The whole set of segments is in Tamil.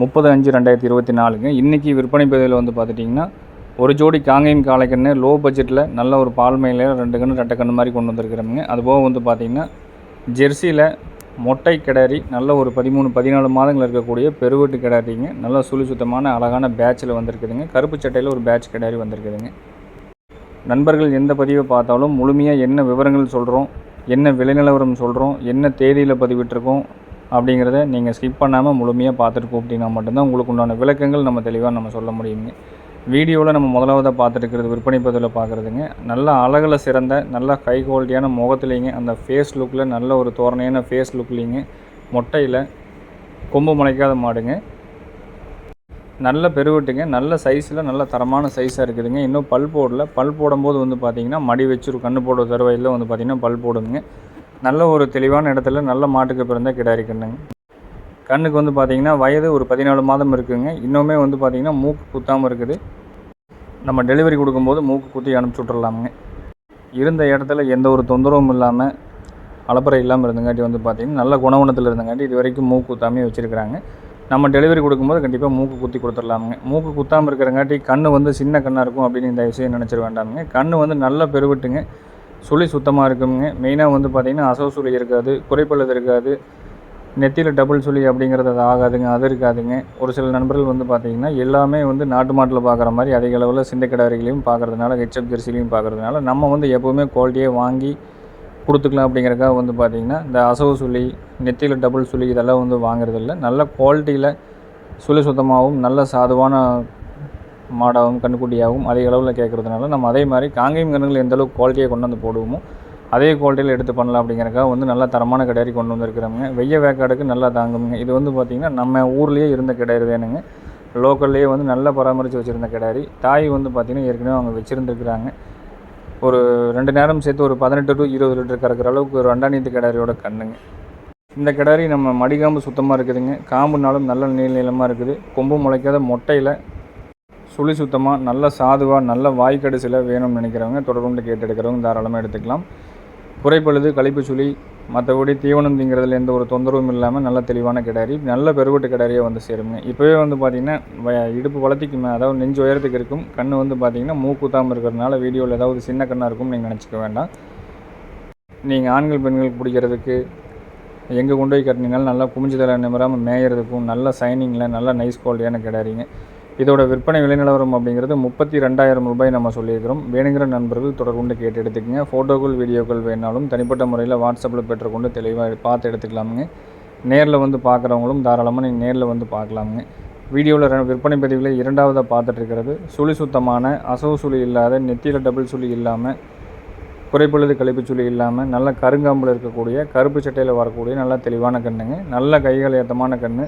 முப்பது அஞ்சு ரெண்டாயிரத்தி இருபத்தி நாலுங்க. இன்றைக்கி விற்பனை பதிவில் வந்து பார்த்துட்டிங்கன்னா ஒரு ஜோடி காங்கேயம் காளைக்கன்று லோ பட்ஜெட்டில் நல்ல ஒரு பால்மையில் ரெண்டு கன்று ரெட்டை கன்று மாதிரி கொண்டு வந்திருக்கிறோமுங்க. அதுபோக வந்து பார்த்திங்கன்னா ஜெர்சியில் மொட்டை கிடாரி நல்ல ஒரு பதிமூணு பதினாலு மாதங்கள் இருக்கக்கூடிய பெருவெட்டு கிடாரிங்க. நல்ல சுழி சுத்தமான அழகான பேட்சில் வந்திருக்குதுங்க. கருப்பு சட்டையில் ஒரு பேட்ச் கிடாரி வந்திருக்குதுங்க. நண்பர்கள் எந்த பதிவை பார்த்தாலும் முழுமையாக என்ன விவரங்கள் சொல்கிறோம் என்ன விலை நிலவரம் சொல்கிறோம் என்ன தேதியில் பதிவிட்டிருக்கோம் அப்படிங்கிறத நீங்கள் ஸ்கிப் பண்ணாமல் முழுமையாக பார்த்துட்டு கூப்பிட்டீங்கன்னா மட்டும்தான் உங்களுக்கு உண்டான விளக்கங்கள் நம்ம தெளிவாக நம்ம சொல்ல முடியுங்க. வீடியோவில் நம்ம முதலாவதாக பார்த்துருக்கிறது விற்பனை பதிவில் பார்க்குறதுங்க. நல்ல அழகில் சிறந்த நல்ல ஹை குவாலிட்டியான முகத்துலேங்க அந்த ஃபேஸ் லுக்கில் நல்ல ஒரு தோரணையான ஃபேஸ் லுக்லேங்க மொட்டையில் கொம்பு முளைக்காத மாடுங்க. நல்ல பெருவெட்டுங்க நல்ல சைஸில் நல்ல தரமான சைஸாக இருக்குதுங்க. இன்னும் பல் போடல. பல் போடும்போது வந்து பார்த்திங்கன்னா மடி வச்சு கண்ணு போடுற தருவாயில் வந்து பார்த்திங்கன்னா பல் போடுங்க. நல்ல ஒரு தெளிவான இடத்துல நல்ல மாட்டுக்கு பிறந்த கிடாரி கண்ணுங்க. கண்ணுக்கு வந்து பார்த்திங்கன்னா வயது ஒரு பதினாலு மாதம் இருக்குங்க. இன்னுமே வந்து பார்த்திங்கன்னா மூக்கு குத்தாமல் இருக்குது. நம்ம டெலிவரி கொடுக்கும்போது மூக்கு குத்தி அனுப்பிச்சி விட்றலாமுங்க இருந்த இடத்துல எந்த ஒரு தொந்தரவும் இல்லாமல் அலப்பறை இல்லாமல் இருந்தங்காட்டி வந்து பார்த்திங்கன்னா நல்ல குணகுணத்தில் இருந்தங்காட்டி இது வரைக்கும் மூக்கு குத்தாமே வச்சுருக்கிறாங்க. நம்ம டெலிவரி கொடுக்கும்போது கண்டிப்பாக மூக்கு குத்தி கொடுத்துடலாமுங்க. மூக்கு குத்தாமல் இருக்கிறங்காட்டி கண் வந்து சின்ன கண்ணாக இருக்கும் அப்படின்னு இந்த விஷயம் நினச்சிட வேண்டாமுங்க. கண் வந்து நல்ல பெருவிட்டுங்க. சுழி சுத்தமாக இருக்குங்க. மெயினாக வந்து பார்த்திங்கன்னா அசோ சுழி இருக்காது குறைப்பழுது இருக்காது. நெத்தியில் டபுள் சுழி அப்படிங்கிறது அது ஆகாதுங்க அது இருக்காதுங்க. ஒரு சில நண்பர்கள் வந்து பார்த்திங்கன்னா எல்லாமே வந்து நாட்டு மாட்டில் பார்க்குற மாதிரி அதிக அளவில் சிந்தக்கிடாரிகளையும் பார்க்குறதுனால ஹெச்எப் ஜெர்சிலையும் பார்க்குறதுனால நம்ம வந்து எப்போவுமே குவாலிட்டியாக வாங்கி கொடுத்துக்கலாம் அப்படிங்கிறக்காக வந்து பார்த்திங்கன்னா இந்த அசவு சுழி நெத்தியில் டபுள் சுழி இதெல்லாம் வந்து வாங்குறதில்ல. நல்ல குவாலிட்டியில் சுழி சுத்தமாகவும் நல்ல சாதுவான மாடாகவும் கண்ணுக்குட்டியாகவும் அதிக அளவில் கேட்குறதுனால நம்ம அதே மாதிரி காங்கேயம் கண்ணுகள் எந்த அளவுக்கு குவாலிட்டியாக கொண்டு வந்து போடுவோமோ அதே குவாலிட்டியில் எடுத்து பண்ணலாம் அப்படிங்கிறக்காக வந்து நல்ல தரமான கிடாரி கொண்டு வந்திருக்கிறோங்க வெய்ய வேக்காடுக்கு நல்லா தாங்குங்க இது வந்து பார்த்திங்கன்னா நம்ம ஊர்லேயே இருந்த கிடாரி வேணுங்க லோக்கல்லையே வந்து நல்லா பராமரித்து வச்சுருந்த கிடாரி தாய் வந்து பார்த்திங்கன்னா ஏற்கனவே அவங்க வச்சுருந்துருக்குறாங்க. ஒரு ரெண்டு நேரம் சேர்த்து ஒரு பதினெட்டு டு இருபது லிட்டர் கறக்கிற அளவுக்கு ஒரு ரெண்டாணியத்து கிடாரியோட கண்ணுங்க. இந்த கிடாரி நம்ம மடிகாம்பு சுத்தமாக இருக்குதுங்க. காம்புனாலும் நல்ல நீள நீளமாக இருக்குது. கொம்பு முளைக்காத மொட்டையில் சுழி சுத்தமாக நல்ல சாதுவாக நல்ல வாய்க்கடிசில் வேணும்னு நினைக்கிறவங்க தொடர்புண்டு கேட்டு எடுக்கிறவங்க தாராளமாக எடுத்துக்கலாம். குறைப்பழுது கழிப்பு சுழி மற்றபடி தீவனம் திங்கிறதுல எந்த ஒரு தொந்தரவும் இல்லாமல் நல்ல தெளிவான கிடாரி நல்ல பெருவட்டு கிடாரியாக வந்து சேருங்க. இப்போவே வந்து பார்த்திங்கன்னா வ- இடுப்பு வளர்த்திக்கு அதாவது நெஞ்சு உயரத்துக்கு இருக்கும் கண் வந்து பார்த்திங்கன்னா மூக்குத்தாமல் இருக்கிறதுனால வீடியோவில் ஏதாவது சின்ன கண்ணாக இருக்கும்னு நீங்கள் நினச்சிக்க வேண்டாம். நீங்கள் ஆண்கள் பெண்கள் பிடிக்கிறதுக்கு எங்கே கொண்டு போய் கட்டினீங்கனாலும் நல்லா குமிஞ்சு தலை நிமிராமல் மேயறதுக்கும் நல்ல சைனிங்கில் நல்ல நைஸ் குவாலிட்டியான கிடாரிங்க. இதோட விற்பனை விலை நிலவரம் அப்படிங்கிறது முப்பத்தி ரெண்டாயிரம் ரூபாய் நம்ம சொல்லியிருக்கிறோம். வேணுங்கிற நண்பர்கள் தொடர்கொண்டு கேட்டு எடுத்துக்கங்க. ஃபோட்டோக்கள் வீடியோக்கள் வேணாலும் தனிப்பட்ட முறையில் வாட்ஸ்அப்பில் பெற்றுக்கொண்டு தெளிவாக பார்த்து எடுத்துக்கலாமுங்க. நேரில் வந்து பார்க்குறவங்களும் தாராளமாக நீங்கள் நேரில் வந்து பார்க்கலாமுங்க. வீடியோவில் விற்பனை பதிவில் இரண்டாவதாக பார்த்துட்ருக்கிறது சுழி சுத்தமான அசவு சுழி இல்லாத நெத்தியில் டபுள் சுழி இல்லாமல் குறைப்பொழுது கழிப்பு சுழி இல்லாமல் நல்ல கருங்காம்பில் இருக்கக்கூடிய கருப்பு சட்டையில் வரக்கூடிய நல்ல தெளிவான கண்ணுங்க. நல்ல கைகள் ஏத்தமான கண்ணு.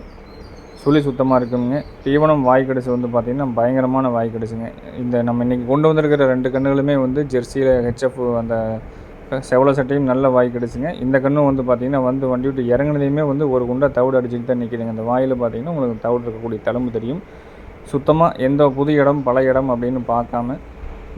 சுழி சுத்தமாக இருக்குங்க தீவனம் வாய் வந்து பார்த்திங்கன்னா பயங்கரமான வாய் கடிசுங்க இந்த நம்ம இன்றைக்கி கொண்டு வந்திருக்கிற ரெண்டு கண்ணுகளுமே வந்து ஜெர்சியில் ஹெச்எஃப் அந்த செவல சட்டையும் நல்ல வாய் கடிச்சுங்க இந்த கண்ணும் வந்து பார்த்திங்கன்னா வந்து வண்டி விட்டு இறங்குனதையுமே வந்து ஒரு குண்டா தவிடு அடிச்சுட்டு தான் நிற்கிதுங்க அந்த வாயில் பார்த்திங்கன்னா உங்களுக்கு தவிடு இருக்கக்கூடிய தழும்பு தெரியும். சுத்தமாக எந்த புது இடம் பல இடம் அப்படின்னு பார்க்காம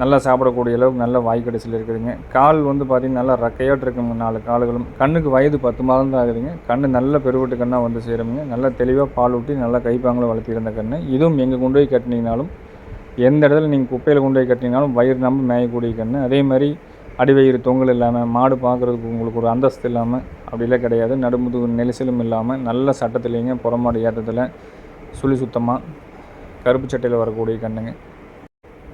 நல்லா சாப்பிடக்கூடிய அளவுக்கு நல்ல வாய் இருக்குதுங்க. கால் வந்து பார்த்திங்கன்னா நல்லா ரக்கையாட்டு இருக்குங்க நாலு கால்களும். கண்ணுக்கு வயது பத்து மாதம் தான் ஆகுதுங்க. கண்ணு நல்ல பெருவட்டு கண்ணாக வந்து சேருங்க நல்லா தெளிவாக பால் ஊட்டி நல்லா கைப்பாங்களும் வளர்த்திருந்த கண்ணு. இதுவும் எங்கே கொண்டு போய் கட்டினீங்கனாலும் எந்த இடத்துல நீங்கள் குப்பையில் கொண்டு போய் கட்டினீங்கனாலும் வயிறு நம்ப மேயக்கூடிய கண்ணு. அதே மாதிரி அடிவயிறு தொங்கல் இல்லாமல் மாடு பார்க்குறதுக்கு உங்களுக்கு ஒரு அந்தஸ்து இல்லாமல் அப்படிலாம் கிடையாது. நடுமுது நெரிசலும் இல்லாமல் நல்ல சட்டத்துலேங்க புறமாடு ஏற்றத்தில் சுழி சுத்தமாக கருப்பு சட்டையில் வரக்கூடிய கண்ணுங்க.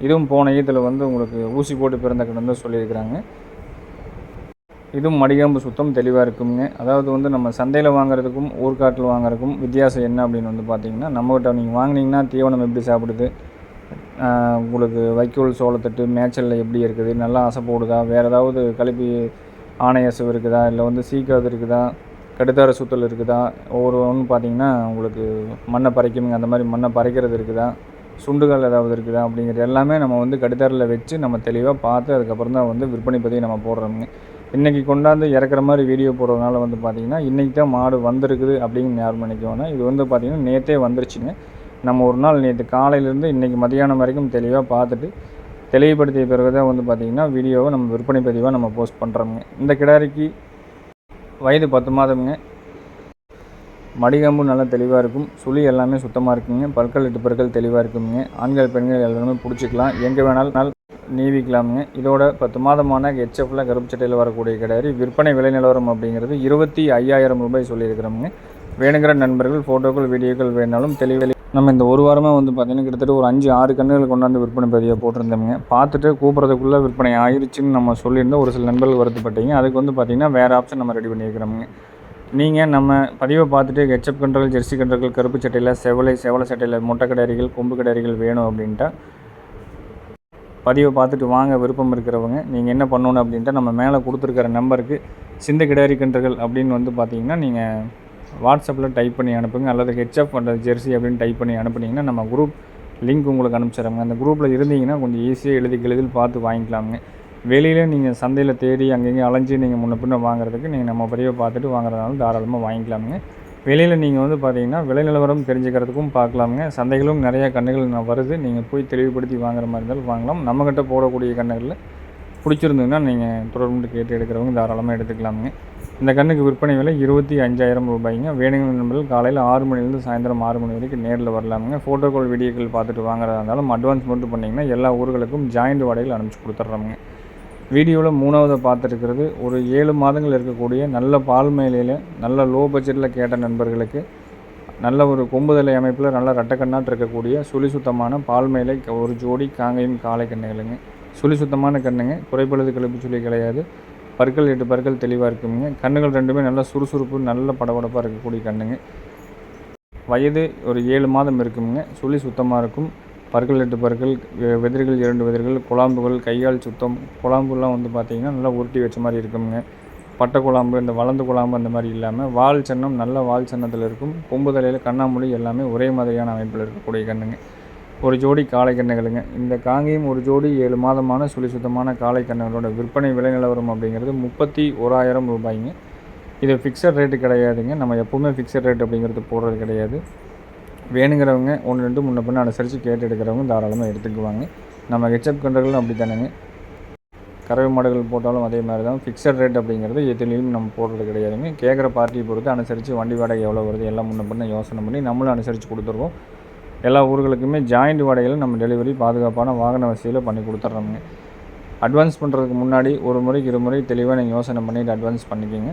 இதுவும் போன ஈத்தில் வந்து உங்களுக்கு ஊசி போட்டு பிறந்த கண்ணு சொல்லியிருக்கிறாங்க. இதுவும் மடிகாம்பு சுத்தம் தெளிவாக இருக்குங்க அதாவது வந்து நம்ம சந்தையில் வாங்குறதுக்கும் ஊர்காட்டில் வாங்குறதுக்கும் வித்தியாசம் என்ன அப்படின்னு வந்து பார்த்தீங்கன்னா நம்மகிட்ட நீங்கள் வாங்கினீங்கன்னா தீவனம் எப்படி சாப்பிடுது? உங்களுக்கு வைக்கோல் சோளத்தட்டு மேய்ச்சலில் எப்படி இருக்குது? நல்லா அசை போடுதா? வேறு ஏதாவது கழிப்பி ஆணை அசைவு இருக்குதா? இல்லை வந்து சீக்காது இருக்குதா? கடுத்தார சுத்தல் இருக்குதா? ஒவ்வொரு ஒன்று பார்த்தீங்கன்னா உங்களுக்கு மண்ணை பறைக்குங்க. அந்த மாதிரி மண்ணை பறைக்கிறது இருக்குதா? சுண்டுகள் ஏதாவது இருக்குதா அப்படிங்கிறது எல்லாமே நம்ம வந்து கடுத்தாரில் வச்சு நம்ம தெளிவாக பார்த்து அதுக்கப்புறம் தான் வந்து விற்பனை பற்றி நம்ம போடுறோங்க இன்றைக்கி கொண்டாந்து இறக்குற மாதிரி வீடியோ போடுறதுனால வந்து பார்த்திங்கன்னா இன்றைக்கி தான் மாடு வந்திருக்குது அப்படின்னு யாரும் நினைக்க இது வந்து பார்த்திங்கன்னா நேற்றே வந்துருச்சுங்க. நம்ம ஒரு நாள் நேற்று காலையிலேருந்து இன்றைக்கி மதியானம் வரைக்கும் தெளிவாக பார்த்துட்டு தெளிவுபடுத்திய பிறகு தான் வந்து பார்த்திங்கன்னா வீடியோவை நம்ம விற்பனை பதிவாக நம்ம போஸ்ட் பண்ணுறோங்க இந்த கிடாரிக்கு வயது பத்து மாதமுங்க. மடிகம்பு நல்லா தெளிவாக இருக்கும். சுழி எல்லாமே சுத்தமாக இருக்குங்க. பற்கள் எட்டு பற்கள் தெளிவாக இருக்குங்க. ஆண்கள் பெண்கள் எல்லாருமே பிடிச்சிக்கலாம். எங்கே வேணாலும் நீவிக்கலாமுங்க. இதோட பத்து மாதமான ஹெச்எஃப்ல கருப்பு சட்டையில் வரக்கூடிய கிடையாது விற்பனை விலை நிலவரம் அப்படிங்கிறது இருபத்தி ஐயாயிரம் ரூபாய் சொல்லியிருக்கிறோமுங்க. வேணுங்கிற நண்பர்கள் ஃபோட்டோக்கள் வீடியோக்கள் வேணாலும் தெளிவெளி நம்ம இந்த ஒரு வாரமாக வந்து பார்த்திங்கன்னா கிட்டத்தட்ட ஒரு அஞ்சு ஆறு கண்ணுகள் கொண்டாந்து விற்பனை பதிவை போட்டிருந்தோம்ங்க. பார்த்துட்டு கூப்பிட்றதுக்குள்ளே விற்பனை ஆயிடுச்சுன்னு நம்ம சொல்லியிருந்தோம். ஒரு சில நண்பர்கள் வருத்தப்பட்டீங்க. அதுக்கு வந்து பார்த்திங்கன்னா வேறு ஆப்ஷன் நம்ம ரெடி பண்ணியிருக்கிறோமுங்க. நீங்கள் நம்ம பதிவை பார்த்துட்டு ஹெச்எப் கன்றுகள் ஜெர்சி கன்றுகள் கருப்பு சட்டையில் செவலை செவலை சட்டையில் முட்டை கடாரிகள் கொம்பு கடாரிகள் வேணும் அப்படின்ட்டா பதிவை பார்த்துட்டு வாங்க விருப்பம் இருக்கிறவங்க. நீங்கள் என்ன பண்ணணும் அப்படின்ட்டு நம்ம மேலே கொடுத்துருக்கிற நம்பருக்கு சிந்த கிடாரி கன்றுகள் அப்படின்னு வந்து பார்த்தீங்கன்னா நீங்கள் வாட்ஸ்அப்பில் டைப் பண்ணி அனுப்புங்க. அல்லது ஹெச்எஃப் அல்லது ஜெர்சி அப்படின்னு டைப் பண்ணி அனுப்புனீங்கன்னா நம்ம குரூப் லிங்க் உங்களுக்கு அனுப்பிச்சிடுறாங்க. அந்த குரூப்பில் இருந்தீங்கன்னா கொஞ்சம் ஈஸியாக எழுதி எழுதி பார்த்து வாங்கிக்கலாமுங்க. வெளியில் நீங்கள் சந்தையில் தேடி அங்கேயும் அலைஞ்சு நீங்கள் முன்ன பின்ன வாங்குறதுக்கு நீங்கள் நம்ம பதிவை பார்த்துட்டு வாங்குறதுனால தாராளமாக வாங்கிக்கலாமுங்க. வெளியில் நீங்கள் வந்து பார்த்தீங்கன்னா விலை நிலவரம் தெரிஞ்சுக்கிறதுக்கும் பார்க்கலாமுங்க. சந்தைகளும் நிறையா கண்ணுகள் நான் வருது. நீங்கள் போய் தெளிவுபடுத்தி வாங்குற மாதிரி இருந்தாலும் வாங்கலாம். நம்மக்கிட்ட போடக்கூடிய கண்ணுகளில் பிடிச்சிருந்ததுன்னா நீங்கள் தொடர்பு கேட்டு எடுக்கிறவங்க தாராளமாக எடுத்துக்கலாமுங்க. இந்த கண்ணுக்கு விற்பனை விலை இருபத்தி அஞ்சாயிரம் ரூபாய்ங்க. வேணுங்கிற நண்பர்கள் காலையில் ஆறு மணிலேருந்து சாயந்தரம் ஆறு மணி வரைக்கும் நேரில் வரலாமுங்க. ஃபோட்டோ கால் வீடியோக்கள் பார்த்துட்டு வாங்குறதா இருந்தாலும் அட்வான்ஸ் மட்டும் பண்ணிங்கன்னா எல்லா ஊர்களுக்கும் ஜாயிண்ட் வாடகையில் அனுப்பிச்சி கொடுத்துட்றோமுங்க வீடியோவில் மூணாவது பார்த்துருக்கிறது ஒரு ஏழு மாதங்கள் இருக்கக்கூடிய நல்ல பால் மேலையில் நல்ல லோ பட்ஜெட்டில் கேட்ட நண்பர்களுக்கு நல்ல ஒரு கொம்புதலை அமைப்பில் நல்ல ரெட்டக்கண்ணாட்டு இருக்கக்கூடிய சுழி சுத்தமான பால் மேலை ஒரு ஜோடி காங்கையும் காளை கண்ணுகளுங்க. சுழி சுத்தமான கண்ணுங்க குறைபழுது கழுப்பு சுழி கிடையாது. பற்கள் எட்டு பற்கள் தெளிவாக இருக்குங்க. கண்ணுகள் ரெண்டுமே நல்ல சுறுசுறுப்பு நல்ல படபடப்பாக இருக்கக்கூடிய கண்ணுங்க. வயது ஒரு ஏழு மாதம் இருக்குங்க. சுழி சுத்தமாக இருக்கும். பற்கள் எட்டு பற்கள் வெதிர்கள் இரண்டு வெதிர்கள் குழாம்புகள் கையால் சுத்தம் குழாம்புலாம் வந்து பார்த்திங்கன்னா நல்லா உருட்டி வச்ச மாதிரி இருக்குங்க. பட்டை குழாம்பு இந்த வளர்ந்த குழாம்பு அந்த மாதிரி இல்லாமல் வால் சன்னம் நல்ல வால் சன்னத்தில் இருக்கும். கொம்பு தலையில் எல்லாமே ஒரே மாதிரியான அமைப்பில் இருக்கக்கூடிய கண்ணுங்க ஒரு ஜோடி காளை கண்ணுகளுங்க இந்த காங்கேயம் ஒரு ஜோடி ஏழு மாதமான சுழி சுத்தமான காளை கண்ணுகளோட விற்பனை விலை நிலவரம் அப்படிங்கிறது முப்பத்தி ஓராயிரம் ரூபாய்ங்க. இது ஃபிக்ஸட் ரேட்டு கிடையாதுங்க. நம்ம எப்போவுமே ஃபிக்ஸட் ரேட் அப்படிங்கிறது போடுறது கிடையாது. வேணுங்கிறவங்க ஒன்று ரெண்டு முன்ன பின்ன அனுசரித்து கேட்டு எடுக்கிறவங்க தாராளமாக எடுத்துக்குவாங்க. நம்ம ஹெச்அப் கன்றுகளும் அப்படி தானேங்க கறவை மாடுகள் போட்டாலும் அதே மாதிரி தான் ஃபிக்ஸட் ரேட் அப்படிங்கிறது எதுலேயும் நம்ம போடுறது கிடையாதுங்க. கேட்குற பார்ட்டியை பொறுத்து அனுசரித்து வண்டி வாடகை எவ்வளோ வருது எல்லாம் முன்ன பண்ண யோசனை பண்ணி நம்மளும் அனுசரித்து கொடுத்துருவோம். எல்லா ஊர்களுக்குமே ஜாயிண்ட் வாடகையில் நம்ம டெலிவரி பாதுகாப்பான வாகன வசதியில் பண்ணி கொடுத்துட்றோங்க அட்வான்ஸ் பண்ணுறதுக்கு முன்னாடி ஒரு முறைக்கு இரு முறை தெளிவாக நீங்கள் யோசனை பண்ணிவிட்டு அட்வான்ஸ் பண்ணிக்கோங்க.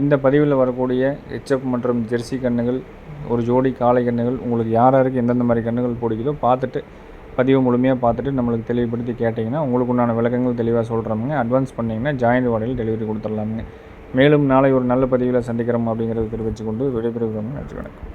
இந்த பதிவில் வரக்கூடிய ஹெச்எஃப் மற்றும் ஜெர்சி கண்ணுகள் ஒரு ஜோடி காளை கண்ணுகள் உங்களுக்கு யார் யாருக்கு எந்தெந்த மாதிரி கண்ணுகள் பிடிக்குதோ பார்த்துட்டு பதிவு முழுமையாக பார்த்துட்டு நம்மளுக்கு தெளிவுபடுத்தி கேட்டிங்கன்னா உங்களுக்கு உண்டான விளக்கங்கள் தெளிவாக சொல்கிறோமுங்க. அட்வான்ஸ் பண்ணிங்கன்னா ஜாயின் வாடகையில் டெலிவரி கொடுத்துடலாமுங்க. மேலும் நாளை ஒரு நல்ல பதிவில் சந்திக்கிறோம் அப்படிங்கிறத தெரிவித்துக்கொண்டு விடைபெறுகிறோம் நன்றி வணக்கம்